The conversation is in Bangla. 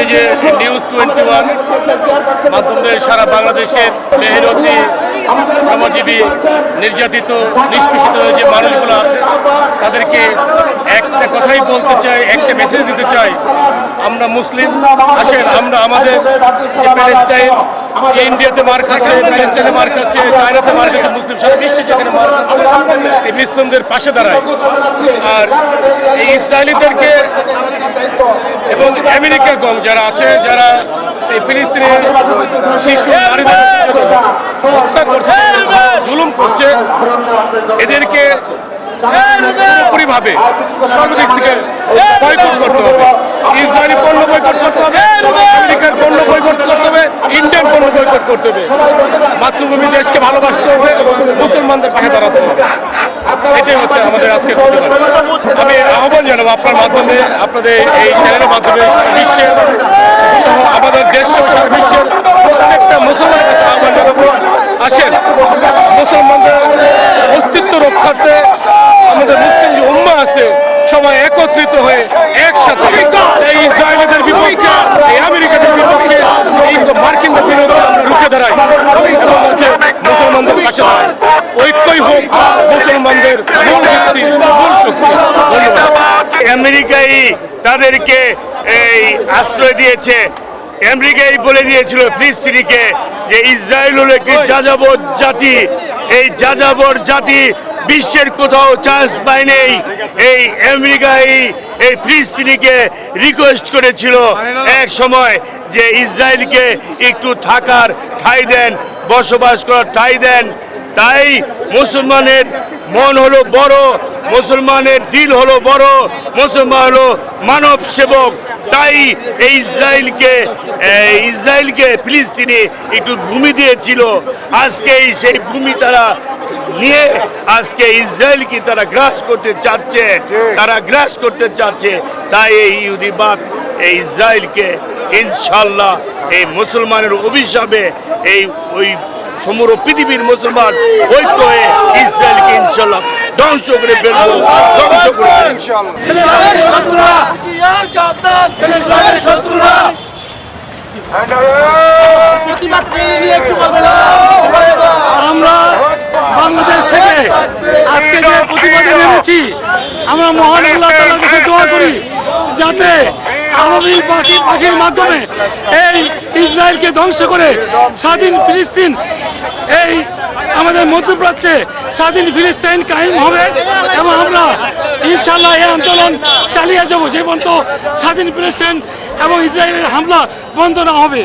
আজকে যে নিউজ টোয়েন্টি ওয়ান মাধ্যমে সারা বাংলাদেশের মেহনতি শ্রমজীবী, নির্যাতিত, নিষ্পেষিত যে মানুষগুলো আছে, তাদেরকে একটা কথাই বলতে চাই, একটা মেসেজ দিতে চাই। আমরা মুসলিম, আসেন, আমরা আমাদের প্যালেস্টাইন ইন্ডিয়াতে মার খাচ্ছে প্যালেস্টাইনে মার খাচ্ছে চায়নাতে মার খাচ্ছে, মুসলিম সারা বিশ্বে যেখানে মার খাচ্ছে, এই মুসলিমদের পাশে দাঁড়ায়। আর এই ইসরায়েলিদেরকে এবং আমেরিকা গং যারা আছে, যারা এই ফিলিস্তিনের শিশু, নারীদের হত্যা করছে, জুলুম করছে, এদেরকে পুরোপুরিভাবে সর্বদিক থেকে বয়কট করতে হবে। ইসরায়েলি পণ্য বয়কট করতে হবে আমেরিকার পণ্য বয়কট করতে হবে ইন্ডিয়ান পণ্য বয়কট করতে হবে। মাতৃভূমি দেশকে ভালোবাসতে হবে মুসলমানদের পাশে দাঁড়াতে হবে। এটাই হচ্ছে আমাদের আজকে আমি আহ্বান জানাব আপনার মাধ্যমে আপনাদের এই চ্যানেলের মাধ্যমে সারা বিশ্বের সহ আমাদের দেশ সহ সারা বিশ্বের প্রত্যেকটা মুসলমানের কাছে আহ্বান জানাব। আসেন মুসলমানদের অস্তিত্ব রক্ষার্থে আমাদের মুসলিম যে উম্মা আছে সবাই একত্রিত হয়ে আমেরিকাই তাদেরকে এই আশ্রয় দিয়েছে। আমেরিকাই বলে দিয়েছিল ফিলিস্তিনিকে যে ইসরায়েল হলো একটি যাযাবর জাতি। এই যাযাবর জাতি বিশ্বের কোথাও চান্স পায় নেই। এই আমেরিকাই এই ফিলিস্তিনিকে রিকোয়েস্ট করেছিল এক সময় যে ইসরায়েলকে একটু থাকার ঠাঁই দেন, বসবাস করার ঠাঁই দেন। তাই মুসলমানের মন হলো বড়, মুসলমানের দিল হলো বড়, মুসলমান হলো মানব সেবক। তাই এই ইসরায়েলকে ইসরায়েলকে ফিলিস্তিনি একটু ভূমি দিয়েছিল। আজকে এই সেই ভূমি তারা নিয়ে আজকে ইসরায়েলকে তারা গ্রাস করতে চাচ্ছে, তারা গ্রাস করতে চাচ্ছে। তাই এই ইহুদিবাদ এই ইসরায়েলকে ইনশাল্লাহ এই মুসলমানের অভিশাপে এই ওই সমগ্র পৃথিবীর মুসলমান ঐক্য হয়ে ইসরায়েলকে ইনশাল্লাহ ধ্বংস করে ফেলব, ধ্বংস করে আমরা বাংলাদেশ থেকে আজকে যে প্রতিবাদে নেমেছি, আমরা মহান আল্লাহ তালার কাছে দোয়া করি যাতে পাখি পাখির মাধ্যমে এই ইসরায়েলকে ধ্বংস করে স্বাধীন ফিলিস্তিন, এই আমাদের মধ্যপ্রাচ্যে স্বাধীন ফিলিস্তাইন কাহিম হবে এবং আমরা ইনশাল্লাহ এই আন্দোলন চালিয়ে যাব। যে পর্যন্ত স্বাধীন ফিলিস্তিন এবং ইসরায়েলের হামলা বন্ধ না হবে।